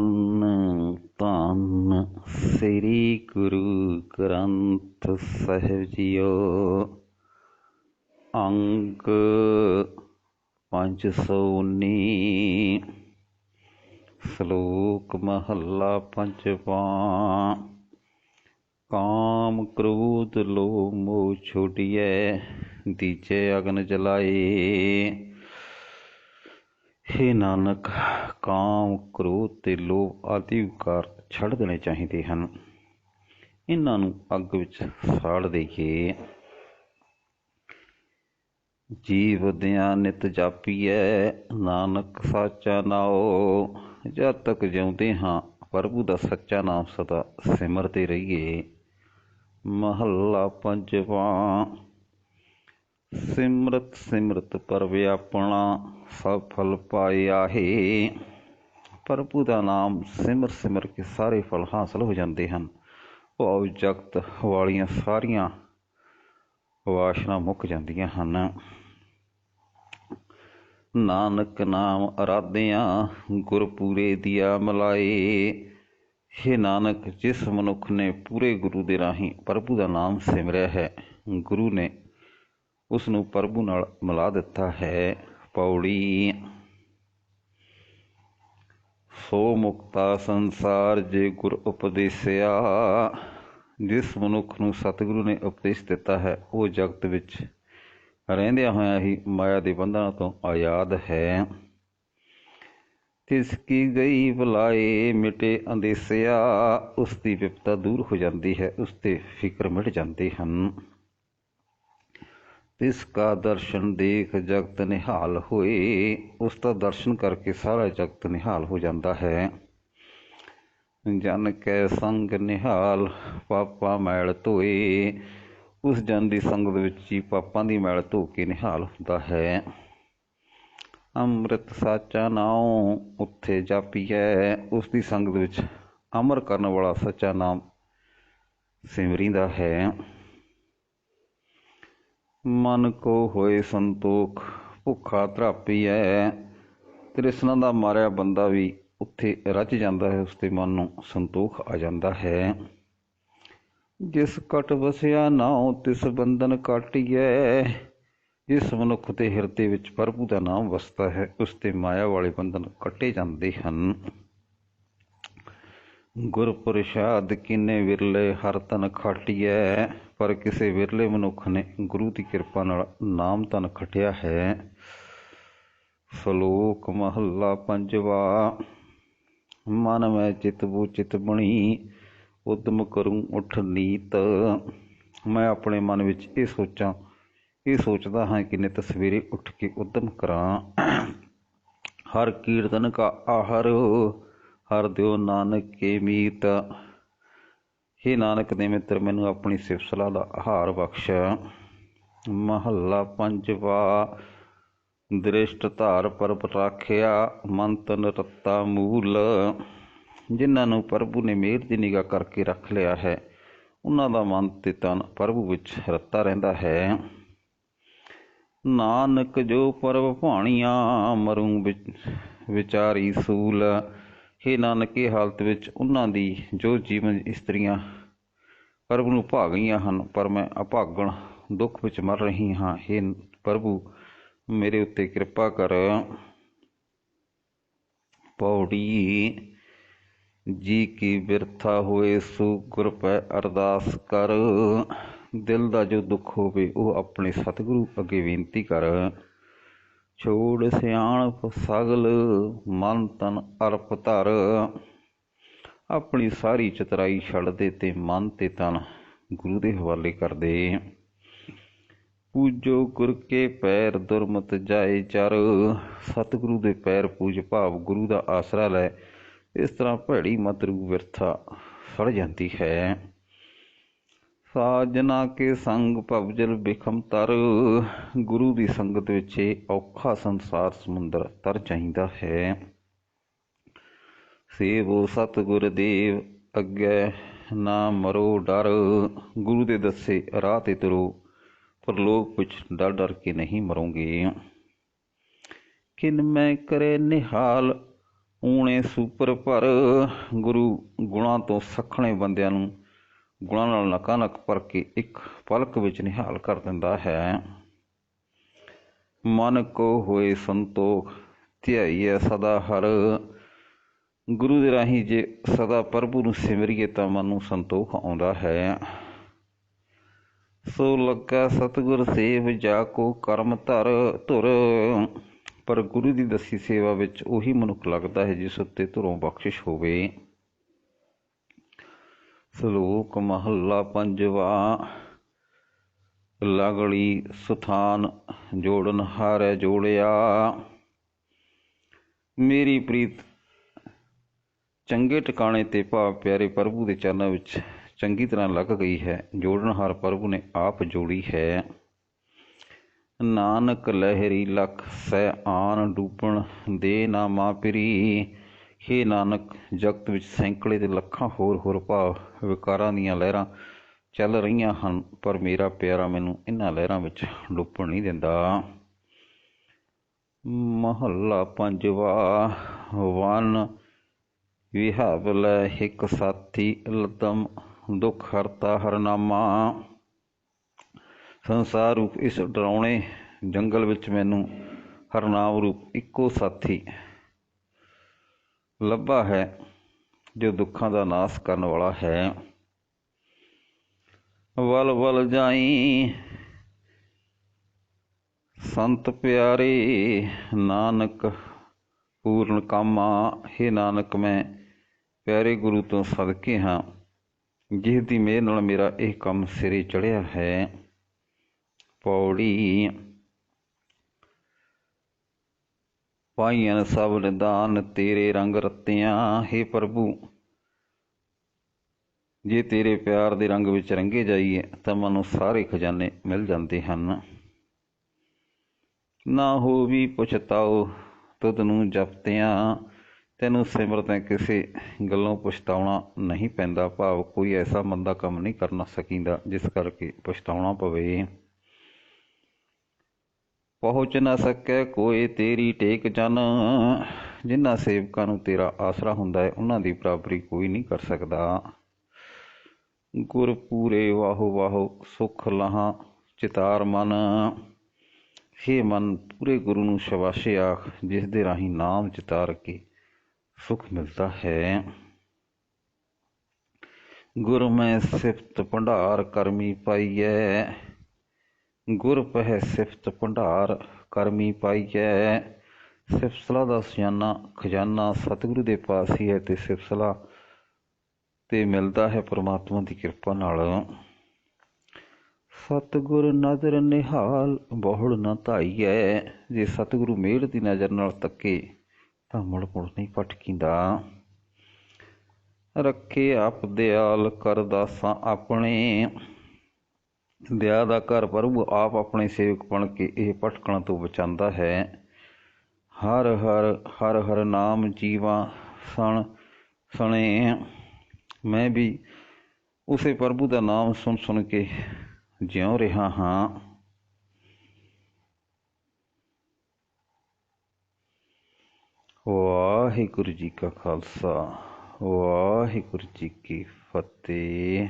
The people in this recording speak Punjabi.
ਧੰਨ ਧੰਨ ਸ੍ਰੀ ਗੁਰੂ ਗ੍ਰੰਥ ਸਾਹਿਬ ਜੀਓ। ਅੰਗ 519 ਸ਼ਲੋਕ ਮਹੱਲਾ ਪੰਜਵਾਂ। ਕਾਮ ਕ੍ਰੋਧ ਲੋਭ ਮੋਹ ਛੋਟਿਐ ਦੀਜੇ ਅਗਨ ਜਲਾਏ। ਹੇ ਨਾਨਕ, ਕਾਮ, ਕ੍ਰੋਧ ਤੇ ਲੋਭ ਆਦਿ ਵਿਕਾਰ ਛੱਡ ਦੇਣੇ ਚਾਹੀਦੇ ਹਨ। ਇਹਨਾਂ ਨੂੰ ਅੱਗ ਵਿੱਚ ਸਾੜ ਦੇਈਏ ਜੀਵ ਦਿਆਂ ਨਿਤ ਜਾਪੀਐ, ਨਾਨਕ ਸਾਚਾ ਨਾਉ। ਜਦ ਤੱਕ ਜਿਉਂਦੇ ਹਾਂ, ਪ੍ਰਭੂ ਦਾ ਸੱਚਾ ਨਾਮ ਸਦਾ ਸਿਮਰਦੇ ਰਹੀਏ। ਮਹੱਲਾ ਪੰਜਵਾਂ। ਸਿਮਰਤ ਸਿਮਰਤ ਪਰ ਵਿਆਪਣਾ ਸਭ ਫਲ ਪਾਇਆ ਹੈ ਪ੍ਰਭੂ ਦਾ ਨਾਮ ਸਿਮਰ ਸਿਮਰ ਕੇ ਸਾਰੇ ਫਲ ਹਾਸਲ ਹੋ ਜਾਂਦੇ ਹਨ ਉਹ ਜਗਤ ਵਾਲੀਆਂ ਸਾਰੀਆਂ ਵਾਸ਼ਨਾ ਮੁੱਕ ਜਾਂਦੀਆਂ ਹਨ ਨਾਨਕ ਨਾਮ ਅਰਾਧਿਆਂ ਗੁਰਪੂਰੇ ਦੀਆ ਮਲਾਏ हे ਨਾਨਕ ਜਿਸ ਮਨੁੱਖ ਨੇ ਪੂਰੇ ਗੁਰੂ ਦੇ ਰਾਹੀਂ ਪ੍ਰਭੂ ਦਾ ਨਾਮ ਸਿਮਰਿਆ ਹੈ ਗੁਰੂ ਨੇ ਉਸ ਨੂੰ ਪ੍ਰਭੂ ਨਾਲ ਮਿਲਾ ਦਿੱਤਾ ਹੈ। ਪੌੜੀ। ਸੋ ਮੁਕਤਾ ਸੰਸਾਰ ਜੇ ਗੁਰ ਉਪਦੇਸਿਆ, ਜਿਸ ਮਨੁੱਖ ਨੂੰ ਸਤਿਗੁਰੂ ਨੇ ਉਪਦੇਸ਼ ਦਿੱਤਾ ਹੈ, ਉਹ ਜਗਤ ਵਿੱਚ ਰਹਿੰਦਿਆਂ ਹੋਇਆਂ ਹੀ ਮਾਇਆ ਦੇ ਬੰਧਨਾਂ ਤੋਂ ਆਜ਼ਾਦ ਹੈ। ਤਿਸ ਕੀ ਗਈ ਬੁਲਾਏ ਮਿਟੇ ਅੰਦੇਸਿਆ, ਉਸ ਦੀ ਵਿਪਤਾ ਦੂਰ ਹੋ ਜਾਂਦੀ ਹੈ, ਉਸ ਤੇ ਫਿਕਰ ਮਿਟ ਜਾਂਦੇ ਹਨ। ਤਿਸ ਕਾ ਦਰਸ਼ਨ ਦੇਖ ਜਗਤ ਨਿਹਾਲ ਹੋਏ, ਉਸ ਦਾ ਦਰਸ਼ਨ ਕਰਕੇ ਸਾਰਾ ਜਗਤ ਨਿਹਾਲ ਹੋ ਜਾਂਦਾ ਹੈ। ਜਨ ਕੈ ਸੰਗ ਨਿਹਾਲ, ਪਾਪਾ ਮੈਲ ਧੋਏ। ਉਸ ਜਨ ਦੀ ਸੰਗਤ ਵਿੱਚ ਹੀ ਪਾਪਾਂ ਦੀ ਮੈਲ ਧੋ ਕੇ ਨਿਹਾਲ ਹੁੰਦਾ ਹੈ। ਅੰਮ੍ਰਿਤ ਸਾਚਾ ਨਾਉ ਉੱਥੇ ਜਾਪੀਐ, ਉਸ ਦੀ ਸੰਗਤ ਵਿੱਚ ਅਮਰ ਕਰਨ ਵਾਲਾ ਸੱਚਾ ਨਾਮ ਸਿਮਰਿੰਦਾ ਹੈ। ਮਨ ਕੋ ਹੋਏ ਸੰਤੋਖ, ਭੁੱਖਾ ਧਰਾਪੀ ਧਰਾਪੀਐ ਤ੍ਰਿਸ਼ਨਾ ਦਾ ਮਾਰਿਆ ਬੰਦਾ ਵੀ ਉੱਥੇ ਰਚ ਜਾਂਦਾ ਹੈ, ਉਸਦੇ ਮਨ ਨੂੰ ਸੰਤੋਖ ਆ ਜਾਂਦਾ ਹੈ। ਜਿਸ ਕਟ ਵਸਿਆ ਨਾਉ, ਤਿਸ ਬੰਧਨ ਕਾਟਿਐ। ਜਿਸ ਮਨੁੱਖ ਦੇ ਹਿਰਦੇ ਵਿੱਚ ਪ੍ਰਭੂ ਦਾ ਨਾਮ ਵਸਦਾ ਹੈ ਉਸ ਤੇ ਮਾਇਆ ਵਾਲੇ ਬੰਧਨ ਕੱਟੇ ਜਾਂਦੇ ਹਨ। ਗੁਰ ਪ੍ਰਸਾਦ ਕਿਨੇ ਵਿਰਲੇ, ਹਰ ਤਨ ਖਾਟਿਐ। ਪਰ ਕਿਸੇ ਵਿਰਲੇ ਮਨੁੱਖ ਨੇ ਗੁਰੂ ਦੀ ਕਿਰਪਾ ਨਾਲ ਨਾਮ ਧਨ ਖਟਿਆ ਹੈ। ਸ਼ਲੋਕ ਮਹੱਲਾ ਪੰਜਵਾ, ਮਨ ਮੈਂ ਚਿਤ ਬੂ ਚਿਤ ਬਣੀ, ਉਦਮ ਕਰੂੰ ਉਠ ਨੀਤ। ਮੈਂ ਆਪਣੇ ਮਨ ਵਿੱਚ ਇਹ ਸੋਚਾਂ, ਇਹ ਸੋਚਦਾ ਹਾਂ ਕਿ ਨਿਤ ਸਵੇਰੇ ਉੱਠ ਕੇ ਉਦਮ ਕਰਾਂ। ਹਰ ਕੀਰਤਨ ਕਾ ਆਹਰ, ਹਰ ਦਿਓ ਨਾਨਕ ਕੇ ਮੀਤ। ਹੇ ਨਾਨਕ ਦੇ ਮਿੱਤਰ, ਮੈਨੂੰ ਆਪਣੀ ਸਿਫਤ ਸਲਾਹ ਦਾ ਆਹਾਰ ਬਖਸ਼। ਮਹੱਲਾ ਪੰਜਵਾ, ਦ੍ਰਿਸ਼ਟ ਧਾਰ ਪਰਬ ਰਾਖਿਆ ਮਨ ਤਨ ਰਤਾ ਮੂਲ। ਜਿਨ੍ਹਾਂ ਨੂੰ ਪ੍ਰਭੂ ਨੇ ਮਿਹਰ ਦੀ ਨਿਗਾਹ ਕਰਕੇ ਰੱਖ ਲਿਆ ਹੈ, ਉਹਨਾਂ ਦਾ ਮਨ ਤੇ ਤਨ ਪ੍ਰਭੂ ਵਿੱਚ ਰਤਾ ਰਹਿੰਦਾ ਹੈ। ਨਾਨਕ ਜੋ ਪਰਬ ਭਾਣੀਆਂ, ਮਰੂ ਵਿਚਾਰੀ ਸੂਲ। हे ਨਾਨਕ ਇਹ ਹਾਲਤ ਵਿੱਚ ਉਹਨਾਂ ਦੀ ਜੋ ਜੀਵਨ ਇਸਤਰੀਆਂ ਪ੍ਰਭੂ ਨੂੰ ਭਾਗ ਗਈਆਂ ਹਨ, ਪਰ ਮੈਂ ਅਭਾਗਣ ਦੁੱਖ ਵਿੱਚ ਮਰ ਰਹੀ ਹਾਂ। हे ਪ੍ਰਭੂ, ਮੇਰੇ ਉੱਤੇ ਕਿਰਪਾ ਕਰ। ਪੌੜੀ ਜੀ ਕੀ ਬਿਰਥਾ ਹੋਏ ਸੋ ਗੁਰ ਪੈ ਅਰਦਾਸ ਕਰ। ਦਿਲ ਦਾ ਜੋ ਦੁੱਖ ਹੋਵੇ, ਉਹ ਆਪਣੇ ਸਤਿਗੁਰੂ ਅੱਗੇ ਬੇਨਤੀ ਕਰ। ਛੋੜ ਸਿਆਣਪ ਸਗਲ, ਮਨ ਤਨ ਅਰਪ ਧਰ। ਆਪਣੀ ਸਾਰੀ ਚਤਰਾਈ ਛੱਡਦੇ ਤੇ ਮਨ ਤੇ ਤਨ ਗੁਰੂ ਦੇ ਹਵਾਲੇ ਕਰਦੇ ਪੂਜੋ ਗੁਰ ਕੇ ਪੈਰ ਦੁਰਮਤ ਜਾਏ ਚਰ। ਸਤਿਗੁਰੂ ਦੇ ਪੈਰ ਪੂਜ ਭਾਵ ਗੁਰੂ ਦਾ ਆਸਰਾ ਲੈ। ਇਸ ਤਰ੍ਹਾਂ ਭੈੜੀ ਮਤਰੂ ਵਿਰਥਾ ਸੜ ਜਾਂਦੀ ਹੈ। ਸਾਜਨਾ ਕੇ ਸੰਗ ਭਵਜਲ ਬਿਖਮ ਤਰ। ਗੁਰੂ ਦੀ ਸੰਗਤ ਵਿੱਚ ਇਹ ਔਖਾ ਸੰਸਾਰ ਸਮੁੰਦਰ ਤਰ ਚਾਹੀਦਾ ਹੈ। ਸੇਵੋ ਸਤਿਗੁਰ ਦੇਵ, ਅੱਗੇ ਨਾ ਮਰੋ ਡਰ। ਗੁਰੂ ਦੇ ਦੱਸੇ ਰਾਹ ਤੇ ਤੁਰੋ, ਪਰਲੋਕ ਵਿੱਚ ਡਰ ਡਰ ਕੇ ਨਹੀਂ ਮਰੋਗੇ। ਕਿਨ ਮੈਂ ਕਰੇ ਨਿਹਾਲ, ਊਣੇ ਸੁਪਰ ਭਰ। ਗੁਰੂ ਗੁਣਾਂ ਤੋਂ ਸਖਣੇ ਬੰਦਿਆਂ ਨੂੰ ਗੁਣਾਂ ਨਾਲ ਨਕਾ ਨਕ ਭਰ ਕੇ ਇੱਕ ਪਲਕ ਵਿੱਚ ਨਿਹਾਲ ਕਰ ਦਿੰਦਾ ਹੈ। ਮਨ ਕੋ ਹੋਏ ਸੰਤੋਖ, ਧਿਆਈਐ ਸਦਾ ਹਰ। ਗੁਰੂ ਦੇ ਰਾਹੀਂ ਜੇ ਸਦਾ ਪ੍ਰਭੂ ਨੂੰ ਸਿਮਰੀਏ ਤਾਂ ਮਨ ਨੂੰ ਸੰਤੋਖ ਆਉਂਦਾ ਹੈ। ਸੋ ਲੱਗਾ ਸਤਿਗੁਰ ਸੇਵ ਜਾ ਕੋ ਕਰਮ ਧਰ ਧੁਰ। ਪਰ ਗੁਰੂ ਦੀ ਦਸੀ ਸੇਵਾ ਵਿੱਚ ਉਹੀ ਮਨੁੱਖ ਲੱਗਦਾ ਹੈ ਜਿਸ ਉੱਤੇ ਧੁਰੋਂ ਬਖਸ਼ਿਸ਼ ਹੋਵੇ। ਸ਼ਲੋਕ ਮਹੱਲਾ ਪੰਜਵਾ। ਲਗੜੀ ਸੁਥਾਨ ਜੋੜਨ ਹਾਰੈ ਜੋੜਿਆ। ਮੇਰੀ ਪ੍ਰੀਤ, ਚੰਗੇ ਟਿਕਾਣੇ ਤੇ ਭਾਵ ਪਿਆਰੇ ਪ੍ਰਭੂ ਦੇ ਚਰਨਾਂ ਵਿੱਚ ਚੰਗੀ ਤਰ੍ਹਾਂ ਲੱਗ ਗਈ ਹੈ। ਜੋੜਨ ਹਾਰ ਪ੍ਰਭੂ ਨੇ ਆਪ ਜੋੜੀ ਹੈ। ਨਾਨਕ ਲਹਿਰੀ ਲਖ ਸੈ ਆਨ ਡੂਬਣ ਦੇ ਨਾ ਮਾਪਰੀ। ਹੇ ਨਾਨਕ, ਜਗਤ ਵਿੱਚ ਸੈਂਕੜੇ ਤੇ ਲੱਖਾਂ ਹੋਰ ਹੋਰ ਭਾਵ ਵਿਕਾਰਾਂ ਦੀਆਂ ਲਹਿਰਾਂ ਚੱਲ ਰਹੀਆਂ ਹਨ, ਪਰ ਮੇਰਾ ਪਿਆਰਾ ਮੈਨੂੰ ਇਹਨਾਂ ਲਹਿਰਾਂ ਵਿੱਚ ਡੁੱਬਣ ਨਹੀਂ ਦਿੰਦਾ। ਮਹੱਲਾ ਪੰਜਵਾ, ਵਨ ਵਿਹਾਵ ਲੈ ਇੱਕ ਸਾਥੀ ਲਦਮ ਦੁੱਖ ਹਰਤਾ ਹਰਨਾਮਾ। ਸੰਸਾਰ ਰੂਪ ਇਸ ਡਰਾਉਣੇ ਜੰਗਲ ਵਿੱਚ ਮੈਨੂੰ ਹਰਨਾਮ ਰੂਪ ਇੱਕੋ ਸਾਥੀ ਲੱਭਾ ਹੈ, ਜੋ ਦੁੱਖਾਂ ਦਾ ਨਾਸ ਕਰਨ ਵਾਲਾ ਹੈ। ਵਲ ਵਲ ਜਾਈ, ਸੰਤ ਪਿਆਰੇ, ਨਾਨਕ, ਪੂਰਨ ਕਾਮਾ, ਹੈ ਨਾਨਕ, ਮੈਂ ਪਿਆਰੇ ਗੁਰੂ ਤੋਂ ਸਦਕੇ ਹਾਂ, ਜਿਸ ਦੀ ਮਿਹਰ ਨਾਲ ਮੇਰਾ ਇਹ ਕੰਮ ਸਿਰੇ ਚੜਿਆ ਹੈ। ਪੌੜੀ ਪਾਈਆਂ ਸਭ ਨਿਦਾਨ ਤੇਰੇ ਰੰਗ ਰਤਿਆਂ। हे ਪ੍ਰਭੂ, ਜੇ ਤੇਰੇ ਪਿਆਰ ਦੇ ਰੰਗ ਵਿੱਚ ਰੰਗੇ ਜਾਈਏ, ਤਾਂ ਮਨੂੰ ਸਾਰੇ ਖਜ਼ਾਨੇ ਮਿਲ ਜਾਂਦੇ ਹਨ। ਨਾ ਹੋ ਵੀ ਪੁਛਤਾਓ ਤੁਧ ਨੂੰ ਜਪਤਿਆਂ। ਤੈਨੂੰ ਸਿਮਰਤਿਆਂ ਕਿਸੇ ਗੱਲੋਂ ਪਛਤਾਉਣਾ ਨਹੀਂ ਪੈਂਦਾ। ਭਾਵ ਕੋਈ ਐਸਾ ਮੰਦਾ ਕੰਮ ਨਹੀਂ ਕਰਨਾ ਸਕੀਂਦਾ, ਜਿਸ ਕਰਕੇ ਪਛਤਾਉਣਾ ਪਵੇ। ਪਹੁੰਚ ਨਾ ਸਕੈ ਕੋਈ ਤੇਰੀ ਟੇਕ ਜਨ। ਜਿਨ੍ਹਾਂ ਸੇਵਕਾਂ ਨੂੰ ਤੇਰਾ ਆਸਰਾ ਹੁੰਦਾ ਹੈ, ਉਹਨਾਂ ਦੀ ਬਰਾਬਰੀ ਕੋਈ ਨਹੀਂ ਕਰ ਸਕਦਾ। ਗੁਰ ਪੂਰੇ ਵਾਹੋ ਵਾਹੋ ਸੁਖ ਲਹਾ ਚਿਤਾਰ ਮਨ। ਹੇ ਮਨ, ਪੂਰੇ ਗੁਰੂ ਨੂੰ ਸ਼ਬਾਸ਼ੇ ਆਖ, ਜਿਸ ਦੇ ਰਾਹੀਂ ਨਾਮ ਚਿਤਾਰ ਕੇ ਸੁਖ ਮਿਲਦਾ ਹੈ। ਗੁਰ ਮੈਂ ਸਿਫਤ ਭੰਡਾਰ ਕਰਮੀ ਪਾਈਐ ਗੁਰ ਪਹਿ ਸਿਫਤ ਭੰਡਾਰ ਕਰਮੀ ਪਾਈਐ। ਸਿਫਤਲਾ ਦਾ ਸਿਆਨਾ ਖਜ਼ਾਨਾ ਸਤਿਗੁਰੂ ਦੇ ਪਾਸ ਹੀ ਹੈ ਤੇ ਸਿਫਤਲਾ ਤੇ ਮਿਲਦਾ ਹੈ ਪ੍ਰਮਾਤਮਾ ਦੀ ਕਿਰਪਾ ਨਾਲ। ਸਤਿਗੁਰ ਨਜ਼ਰ ਨਿਹਾਲ ਬਹੁੜ ਨਾ ਧਾਈਐ। ਜੇ ਸਤਿਗੁਰੂ ਮਿਹਰ ਦੀ ਨਜ਼ਰ ਨਾਲ ਤੱਕੇ ਤਾਂ ਮੁੜ ਮੁੜ ਨਹੀਂ ਭਟਕੀਂਦਾ ਰੱਖੇ ਆਪ ਦਿਆਲ ਕਰਦਾਸਾਂ ਆਪਣੇ। ਦਇਆ ਦਾ ਘਰ ਪ੍ਰਭੂ ਆਪ ਆਪਣੇ ਸੇਵਕ ਬਣ ਕੇ ਇਹ ਭਟਕਣ ਤੋਂ ਬਚਾਉਂਦਾ ਹੈ। ਹਰ ਹਰ ਹਰ ਹਰ ਨਾਮ ਜੀਵਾ ਸਣ ਸਣੇ। ਮੈਂ ਵੀ ਉਸੇ ਪ੍ਰਭੂ ਦਾ ਨਾਮ ਸੁਣ ਸੁਣ ਕੇ ਜਿਉ ਰਿਹਾ ਹਾਂ। ਵਾਹਿਗੁਰੂ ਜੀ ਕਾ ਖਾਲਸਾ, ਵਾਹਿਗੁਰੂ ਜੀ ਕੀ ਫਤਿਹ।